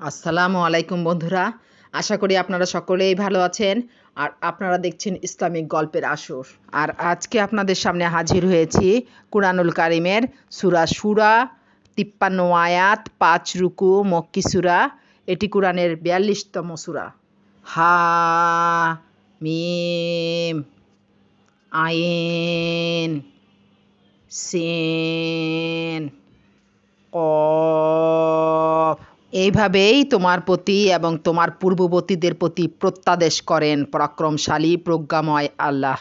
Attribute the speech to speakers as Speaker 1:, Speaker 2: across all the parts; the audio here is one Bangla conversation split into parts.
Speaker 1: আসসালামু আলাইকুম বন্ধুরা। আশা করি আপনারা সকলেই ভালো আছেন আর আপনারা দেখছেন ইসলামিক গল্পের আসর। আর আজকে আপনাদের সামনে হাজির হয়েছি কুরআনুল কারিমের সুরা সুরা, তিপ্পান্ন আয়াত, পাঁচ রুকু, মক্কি সুরা। এটি কোরআনের বিয়াল্লিশতম সুরা। হা মিম আইন, সিন কফ এইভাবেই তোমার প্রতি এবং তোমার পূর্ববর্তীদের প্রতি প্রত্যাদেশ করেন পরাক্রমশালী প্রজ্ঞাময় আল্লাহ।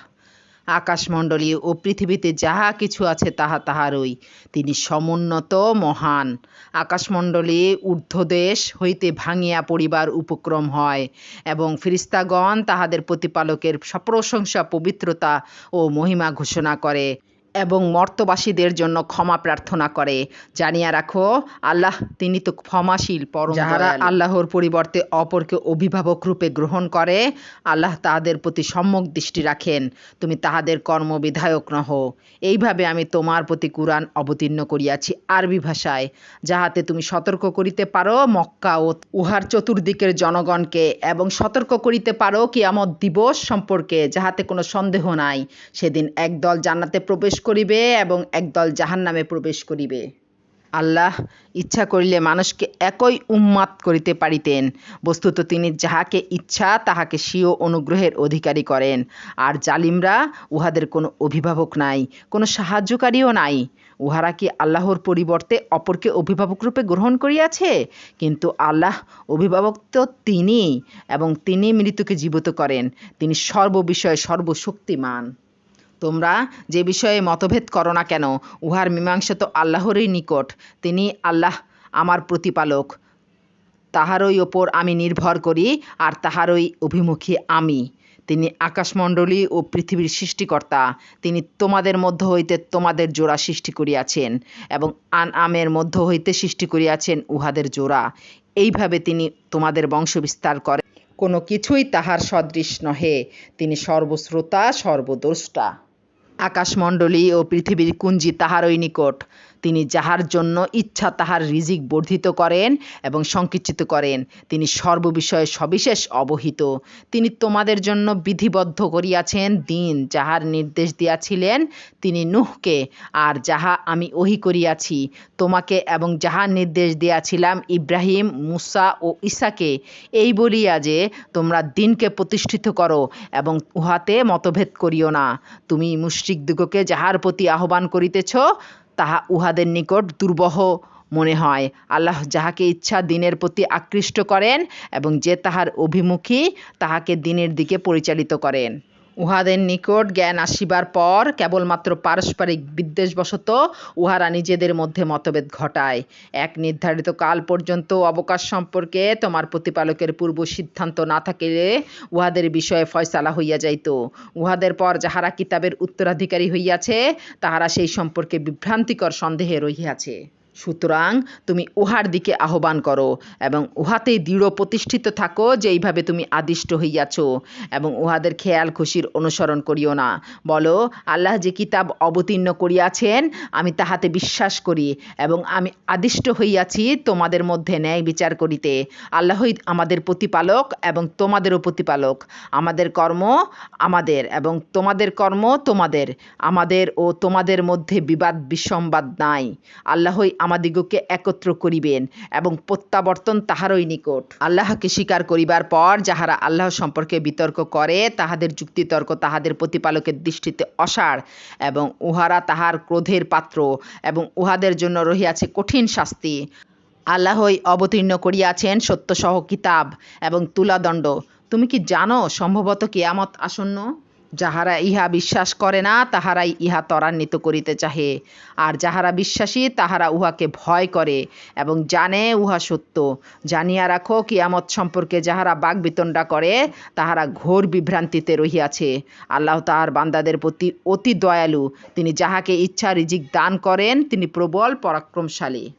Speaker 1: আকাশমণ্ডলী ও পৃথিবীতে যাহা কিছু আছে তাহা তাহারই। তিনি সমুন্নত, মহান। আকাশমণ্ডলী ঊর্ধ্বদেশ হইতে ভাঙিয়া পড়িবার উপক্রম হয় এবং ফিরিস্তাগণ তাহাদের প্রতিপালকের সপ্রশংসা, পবিত্রতা ও মহিমা ঘোষণা করে। এবং মর্তবাসীদের জন্য ক্ষমা প্রার্থনা করে। জানিয়া রাখো আল্লাহ তিনি তো ক্ষমাশীল পরম যাহারা আল্লাহর পরিবর্তে অপরকে অভিভাবক রূপে গ্রহণ করে আল্লাহ তাহাদের প্রতি সম্যক দৃষ্টি রাখেন। তুমি তাহাদের কর্মবিধায়ক নহ। এইভাবে আমি তোমার প্রতি কুরআন অবতীর্ণ করিয়াছি আরবি ভাষায় যাহাতে তুমি সতর্ক করিতে পারো মক্কা ও উহার চতুর্দিকের জনগণকে এবং সতর্ক করিতে পারো কিয়ামত দিবস সম্পর্কে যাহাতে কোনো সন্দেহ নাই। সেদিন একদল জান্নাতে প্রবেশ করিবে এবং একদল জাহান্নামে প্রবেশ করিবে। আল্লাহ ইচ্ছা করিলে মানুষকে একই উন্মাদ করিতে পারিতেন। বস্তুত তিনি যাহাকে ইচ্ছা, তাহাকে স্বীয় অনুগ্রহের অধিকারী করেন। আর জালিমরা উহাদের কোনো অভিভাবক নাই, কোনো সাহায্যকারীও নাই। উহারা কি আল্লাহর পরিবর্তে অপরকে অভিভাবক রূপে গ্রহণ করিয়াছে? কিন্তু আল্লাহ অভিভাবক তো তিনি এবং তিনি মৃত্যুকে জীবিত করেন। তিনি সর্ববিষয়ে সর্বশক্তিমান। তোমরা যে বিষয়ে মতভেদ করো না কেন, উহার মীমাংসা তো আল্লাহরই নিকট। তিনি আল্লাহ আমার প্রতিপালক। তাহারই ওপর আমি নির্ভর করি, আর তাহারই অভিমুখী আমি। তিনি আকাশমণ্ডলী ও পৃথিবীর সৃষ্টিকর্তা। তিনি তোমাদের মধ্য হইতে তোমাদের জোড়া সৃষ্টি করিয়াছেন, এবং আন আমের মধ্য হইতে সৃষ্টি করিয়াছেন উহাদের জোড়া। এইভাবে তিনি তোমাদের বংশ বিস্তার করে কোনো কিছুই তাহার সদৃশ নহে। তিনি সর্বশ্রোতা, সর্বদ্রষ্টা। আকাশমণ্ডলী ও পৃথিবীর কুঞ্জি তাহারই নিকট। তিনি যাহার জন্য ইচ্ছা তাহার রিজিক বর্ধিত করেন এবং সংকিচিত করেন। তিনি সর্ববিষয়ে সবিশেষ অবহিত। তিনি তোমাদের জন্য বিধিবদ্ধ করিয়াছেন দিন যাহার নির্দেশ দিয়াছিলেন তিনি নুহকে, আর যাহা আমি ওহি করিয়াছি, তোমাকে এবং যাহার নির্দেশ দিয়াছিলাম ইব্রাহিম, মুসা ও ঈসাকে, এই বলিয়া যে তোমরা দিনকে প্রতিষ্ঠিত করো এবং উহাতে মতভেদ করিও না। তুমি মুশ্রিকদিগকে যাহার প্রতি আহ্বান করিতেছ তাহা উহাদের নিকট দুর্বহ মনে হয়। আল্লাহ যাহাকে ইচ্ছা দিনের প্রতি আকৃষ্ট করেন এবং যে তাহার অভিমুখী তাহাকে দিনের দিকে পরিচালিত করেন। উহাদের নিকট জ্ঞান আসিবার পর কেবলমাত্র পারস্পরিক বিদ্বেষবশত উহারা নিজেদের মধ্যে মতভেদ ঘটায়। এক নির্ধারিত কাল পর্যন্ত অবকাশ সম্পর্কে তোমার প্রতিপালকের পূর্ব সিদ্ধান্ত না থাকিলে উহাদের বিষয়ে ফয়সালা হইয়া যাইত। উহাদের পর যাহারা কিতাবের উত্তরাধিকারী হইয়াছে, তাহারা সেই সম্পর্কে বিভ্রান্তিকর সন্দেহে রহিয়াছে। সুতরাং তুমি উহার দিকে আহ্বান করো এবং উহাতে দৃঢ় প্রতিষ্ঠিত থাকো যে এইভাবে তুমি আদিষ্ট হইয়াছ এবং উহাদের খেয়াল খুশির অনুসরণ করিও না। বলো, আল্লাহ যে কিতাব অবতীর্ণ করিয়াছেন, আমি তাহাতে বিশ্বাস করি এবং আমি আদিষ্ট হইয়াছি তোমাদের মধ্যে ন্যায় বিচার করিতে। আল্লাহই আমাদের প্রতিপালক এবং তোমাদেরও প্রতিপালক। আমাদের কর্ম আমাদের এবং তোমাদের কর্ম তোমাদের। আমাদের ও তোমাদের মধ্যে বিবাদ বিসম্বাদ নাই। আল্লাহই আমাদিগকে একত্র করিবেন এবং প্রত্যাবর্তন তাহারই নিকট। আল্লাহকে স্বীকার করিবার পর যাহারা আল্লাহ সম্পর্কে বিতর্ক করে, তাহাদের যুক্তিতর্ক তাহাদের প্রতিপালকের দৃষ্টিতে অসার এবং উহারা তাহার ক্রোধের পাত্র এবং উহাদের জন্য রহিয়াছে কঠিন শাস্তি। আল্লাহই অবতীর্ণ করিয়াছেন সত্যসহ কিতাব এবং তুলাদণ্ড। তুমি কি জানো সম্ভবত কেয়ামত আসন্ন? যাহারা ইহা বিশ্বাস করে না, তাহারাই ইহা ত্বরান্বিত করিতে চাহে। আর যাহারা বিশ্বাসী, তাহারা উহাকে ভয় করে এবং জানে উহা সত্য। জানিয়া রাখো, কিয়ামত সম্পর্কে যাহারা বাগবিতণ্ডা করে, তাহারা ঘোর বিভ্রান্তিতে রহিয়াছে। আল্লাহ তাহার বান্দাদের প্রতি অতি দয়ালু। তিনি যাহাকে ইচ্ছা রিজিক দান করেন, তিনি প্রবল পরাক্রমশালী।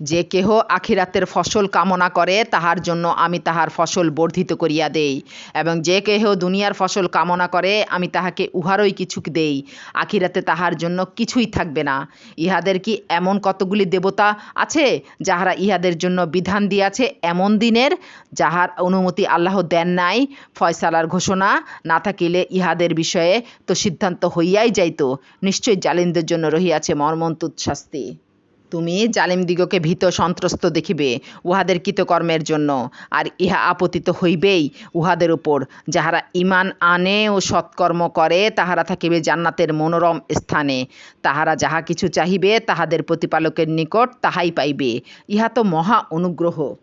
Speaker 1: যে কেহ আখিরাতের ফসল কামনা করে, তাহার জন্য আমি তাহার ফসল বর্ধিত করিয়া দেই। এবং যে কেহ দুনিয়ার ফসল কামনা করে, আমি তাহাকে উহারই কিছু দেই। আখিরাতে তাহার জন্য কিছুই থাকবে না। ইহাদের কি এমন কতগুলি দেবতা আছে, যাহারা ইহাদের জন্য বিধান দিয়াছে এমন দিনের? যাহার অনুমতি আল্লাহ দেন নাই, ফয়সালার ঘোষণা না থাকিলে ইহাদের বিষয়ে তো সিদ্ধান্ত হইয়াই যাইত। নিশ্চয়ই জালিমদের জন্য রহিয়াছে মর্মন্তুদ শাস্তি। তুমি জালিমদিগকে ভীত সন্ত্রস্ত দেখিবে উহাদের কৃতকর্মের জন্য। আর ইহা আপতিত হইবেই উহাদের উপর। যাহারা ইমান আনে ও সৎকর্ম করে, তাহারা থাকিবে জান্নাতের মনোরম স্থানে। তাহারা যাহা কিছু চাহিবে, তাহাদের প্রতিপালকের নিকট তাহাই পাইবে। ইহা তো মহা অনুগ্রহ।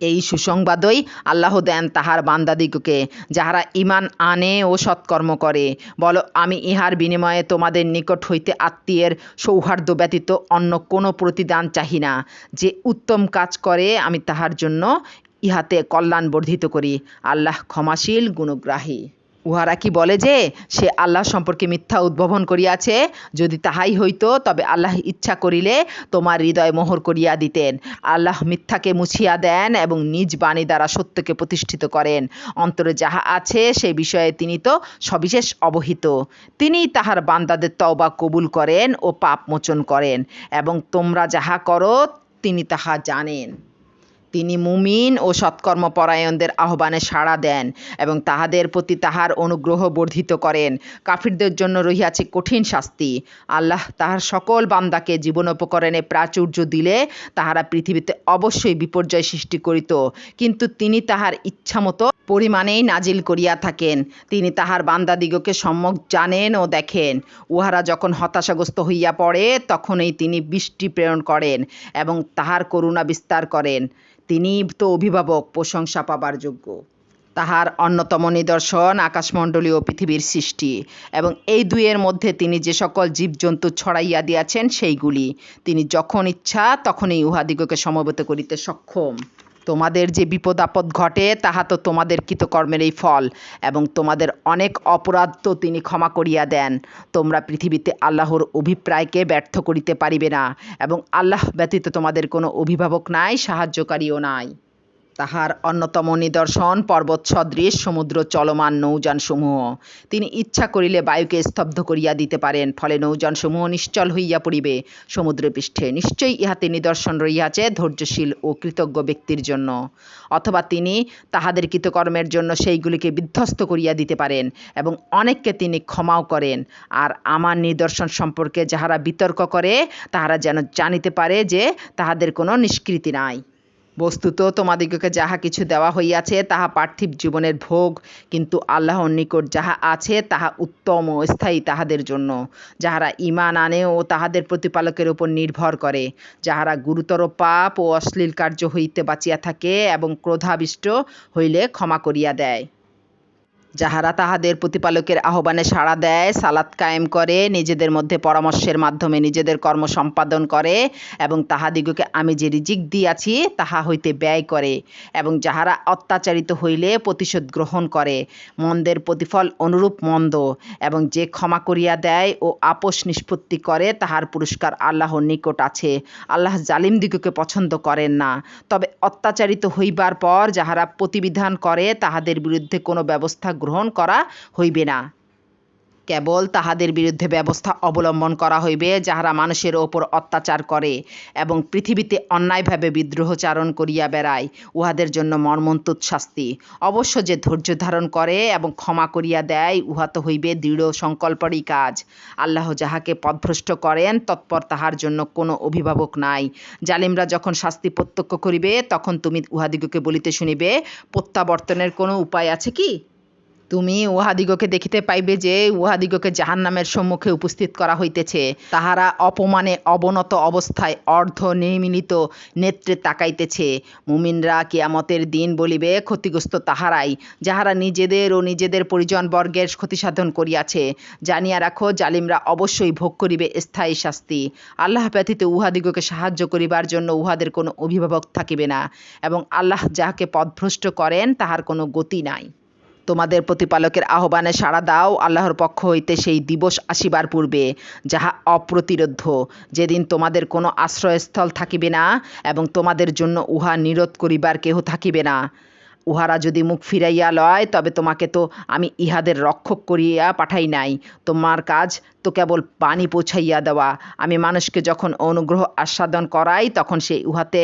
Speaker 1: এই সুসংবাদই আল্লাহ দেন তাহার বান্দাদিগকে, যাহারা ইমান আনে ও সৎকর্ম করে। বলো, আমি ইহার বিনিময়ে তোমাদের নিকট হইতে আত্মীয়ের সৌহার্দ্য ব্যতীত অন্য কোনো প্রতিদান চাহি না। যে উত্তম কাজ করে, আমি তাহার জন্য ইহাতে কল্যাণ বর্ধিত করি। আল্লাহ ক্ষমাশীল, গুণগ্রাহী। উহারা কি বলে যে, সে আল্লাহ সম্পর্কে মিথ্যা উদ্ভাবন করিয়াছে, যদি তাহাই হইতো, তবে আল্লাহ ইচ্ছা করিলে তোমার হৃদয় মোহর করিয়া দিতেন। আল্লাহ মিথ্যাকে মুছিয়া দেন এবং নিজ বাণী দ্বারা সত্যকে প্রতিষ্ঠিত করেন। অন্তরে যাহা আছে, সে বিষয়ে তিনি তো সবিশেষ অবহিত। তিনি তাহার বান্দাদের তওবা কবুল করেন ও পাপ মোচন করেন এবং তোমরা যাহা করো, তিনি তাহা জানেন। তিনি মুমিন ও সৎকর্মপরায়ণদের আহ্বানে সাড়া দেন এবং তাহাদের প্রতি তাহার অনুগ্রহ বর্ধিত করেন। কাফিরদের জন্য রহিয়াছে কঠিন শাস্তি। আল্লাহ তাহার সকল বান্দাকে জীবনোপকরণে প্রাচুর্য দিলে তাহারা পৃথিবীতে অবশ্যই বিপর্যয় সৃষ্টি করিত। কিন্তু তিনি তাহার ইচ্ছামতো পরিমাণেই নাজিল করিয়া থাকেন। তিনি তাহার বান্দাদিগকে সম্যক জানেন ও দেখেন। উহারা যখন হতাশাগ্রস্ত হইয়া পড়ে, তখনই তিনি বৃষ্টি প্রেরণ করেন এবং তাহার করুণা বিস্তার করেন। তিনি তো অভিভাবক, প্রশংসা পাবার যোগ্য। তাহার অন্যতম নিদর্শন আকাশমণ্ডলী ও পৃথিবীর সৃষ্টি এবং এই দুইয়ের মধ্যে তিনি যে সকল জীবজন্তু ছড়াইয়া দিয়াছেন সেইগুলি তিনি যখন ইচ্ছা তখনই উহাদিগকে সমবেত করিতে সক্ষম। তোমাদের যে বিপদ আপদ ঘটে, তাহা তো তোমাদের কৃতকর্মেরই ফল এবং তোমাদের অনেক অপরাধ তো তিনি ক্ষমা করিয়া দেন। তোমরা পৃথিবীতে আল্লাহর অভিপ্রায়কে ব্যর্থ করিতে পারিবে না এবং আল্লাহ ব্যতীত তোমাদের কোনো অভিভাবক নাই, সাহায্যকারীও নাই। তাহার অন্যতম নিদর্শন পর্বত সদৃশ সমুদ্র চলমান নৌযানসমূহ। তিনি ইচ্ছা করিলে বায়ুকে স্তব্ধ করিয়া দিতে পারেন, ফলে নৌযানসমূহ নিশ্চল হইয়া পড়িবে। সমুদ্র পৃষ্ঠে নিশ্চয়ই ইহাতে নিদর্শন রহিয়াছে ধৈর্যশীল ও কৃতজ্ঞ ব্যক্তির জন্য। অথবা তিনি তাহাদের কৃতকর্মের জন্য সেইগুলিকে বিধ্বস্ত করিয়া দিতে পারেন এবং অনেককে তিনি ক্ষমাও করেন। আর আমার নিদর্শন সম্পর্কে যাহারা বিতর্ক করে, তাহারা যেন জানিতে পারে যে তাহাদের কোনো নিষ্কৃতি নাই। বস্তুত তোমাদিগকে যাহা কিছু দেওয়া হইয়াছে, তাহা পার্থিব জীবনের ভোগ। কিন্তু আল্লাহর নিকট যাহা আছে, তাহা উত্তম ও স্থায়ী তাহাদের জন্য। যাহারা ইমান আনে ও তাহাদের প্রতিপালকের উপর নির্ভর করে। যাহারা গুরুতর পাপ ও অশ্লীল কার্য হইতে বাঁচিয়া থাকে এবং ক্রোধাবিষ্ট হইলে ক্ষমা করিয়া দেয়। যাহারা তাহাদের প্রতিপালকের আহ্বানে সাড়া দেয়, সালাত কায়েম করে, নিজেদের মধ্যে পরামর্শের মাধ্যমে নিজেদের কর্ম সম্পাদন করে এবং তাহাদিগকে আমি যে রিজিক দিয়াছি, তাহা হইতে ব্যয় করে এবং যাহারা অত্যাচারিত হইলে প্রতিশোধ গ্রহণ করে। মন্দের প্রতিফল অনুরূপ মন্দ এবং যে ক্ষমা করিয়া দেয় ও আপোষ নিষ্পত্তি করে, তাহার পুরস্কার আল্লাহর নিকট আছে। আল্লাহ জালিমদিগকে পছন্দ করেন না। তবে অত্যাচারিত হইবার পর যাহারা প্রতিবিধান করে, তাহাদের বিরুদ্ধে কোনো ব্যবস্থা গ্রহণ করা হইবে না। কেবল তাহাদের বিরুদ্ধে ব্যবস্থা অবলম্বন করা হইবে, যাহারা মানুষের ওপর অত্যাচার করে এবং পৃথিবীতে অন্যায়ভাবে বিদ্রোহচারণ করিয়া বেড়ায়, উহাদের জন্য মর্মন্তুদ শাস্তি। অবশ্য যে ধৈর্য ধারণ করে এবং ক্ষমা করিয়া দেয়, উহা তো হইবে দৃঢ় সংকল্পরই কাজ। আল্লাহ যাহাকে পথভ্রষ্ট করেন, তৎপর তাহার জন্য কোনো অভিভাবক নাই। জালিমরা যখন শাস্তি প্রত্যক্ষ করিবে, তখন তুমি উহাদিগকে বলিতে শুনিবে, প্রত্যাবর্তনের কোনো উপায় আছে কি? তুমি উহাদিগকে দেখিতে পাইবে যে উহাদিগকে জাহান নামের সম্মুখে উপস্থিত করা হইতেছে। তাহারা অপমানে অবনত অবস্থায় অর্ধ নির্মিলিত নেত্রে তাকাইতেছে। মুমিনরা কিয়ামতের দিন বলিবে, ক্ষতিগ্রস্ত তাহারাই, যাহারা নিজেদের ও নিজেদের পরিজন পরিজনবর্গের ক্ষতিসাধন করিয়াছে, জানিয়া রাখো, জালিমরা অবশ্যই ভোগ করিবে স্থায়ী শাস্তি। আল্লাহ ব্যতীত উহাদিগকে সাহায্য করিবার জন্য উহাদের কোনো অভিভাবক থাকিবে না এবং আল্লাহ যাহাকে পথভ্রষ্ট করেন, তাহার কোনো গতি নাই। তোমাদের প্রতিপালকের আহ্বানে সাড়া দাও, আল্লাহর পক্ষ হইতে সেই দিবস আসিবার পূর্বে, যাহা অপ্রতিরোধ্য। যেদিন তোমাদের কোনো আশ্রয়স্থল থাকিবে না এবং তোমাদের জন্য উহা নিরোধ করিবার কেহ থাকিবে না। উহারা যদি মুখ ফিরাইয়া লয়, তবে তোমাকে তো আমি ইহাদের রক্ষক করিয়া পাঠাই নাই। তোমার কাজ তো কেবল পানি পৌঁছাইয়া দেওয়া। আমি মানুষকে যখন অনুগ্রহ আস্বাদন করাই, তখন সে উহাতে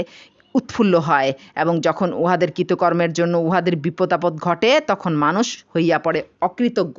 Speaker 1: উৎফুল্ল হয় এবং যখন উহাদের কৃতকর্মের জন্য উহাদের বিপদাপদ ঘটে, তখন মানুষ হইয়া পড়ে অকৃতজ্ঞ।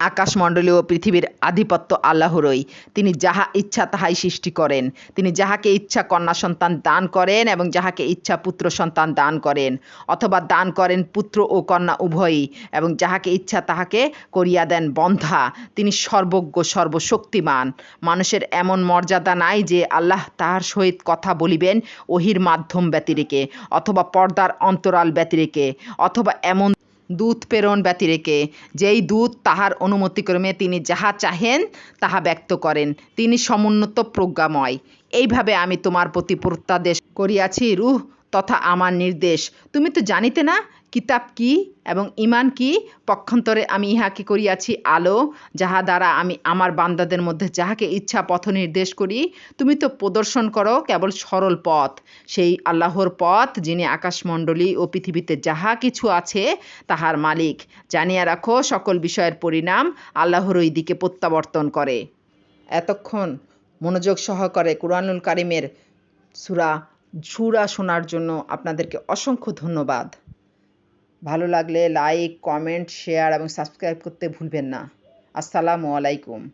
Speaker 1: আকাশমণ্ডলী ও পৃথিবীর আধিপত্য আল্লাহরই। তিনি যাহা ইচ্ছা, তাহাই সৃষ্টি করেন। তিনি যাহাকে ইচ্ছা, কন্যা সন্তান দান করেন এবং যাহাকে ইচ্ছা, পুত্র সন্তান দান করেন। অথবা দান করেন পুত্র ও কন্যা উভয়ই এবং যাহাকে ইচ্ছা, তাহাকে করিয়া দেন বন্ধা। তিনি সর্বজ্ঞ, সর্বশক্তিমান। মানুষের এমন মর্যাদা নাই যে আল্লাহ তাহার সহিত কথা বলিবেন ওহির মাধ্যম ব্যতিরেকে অথবা পর্দার অন্তরাল ব্যতিরেকে অথবা এমন দূত প্রেরণ ব্যতিরেকে যেই দূত তাহার অনুমতিক্রমে তিনি যাহা চাহেন, তাহা ব্যক্ত করেন। তিনি সমুন্নত প্রজ্ঞাময়। এইভাবে আমি তোমার প্রতি প্রত্যাদেশ করিয়াছি। রুহ তথা আমার নির্দেশ। তুমি তো জানিতে না, কিতাব কি এবং ইমান কি? পক্ষান্তরে আমি ইহাকে করিয়াছি আলো, যাহা দ্বারা আমি আমার বান্দাদের মধ্যে যাহাকে ইচ্ছা পথ নির্দেশ করি, তুমি তো প্রদর্শন করো কেবল সরল পথ। সেই আল্লাহর পথ, যিনি আকাশমণ্ডলী ও পৃথিবীতে যাহা কিছু আছে, তাহার মালিক। জানিয়া রাখো, সকল বিষয়ের পরিণাম আল্লাহর ওই দিকে প্রত্যাবর্তন করে। এতক্ষণ মনোযোগ সহকারে কুরআনুল কারিমের সুরা সুরা শোনার জন্য আপনাদেরকে অসংখ্য ধন্যবাদ। ভালো লাগলে লাইক কমেন্ট শেয়ার এবং সাবস্ক্রাইব করতে ভুলবেন না। আসসালামু আলাইকুম।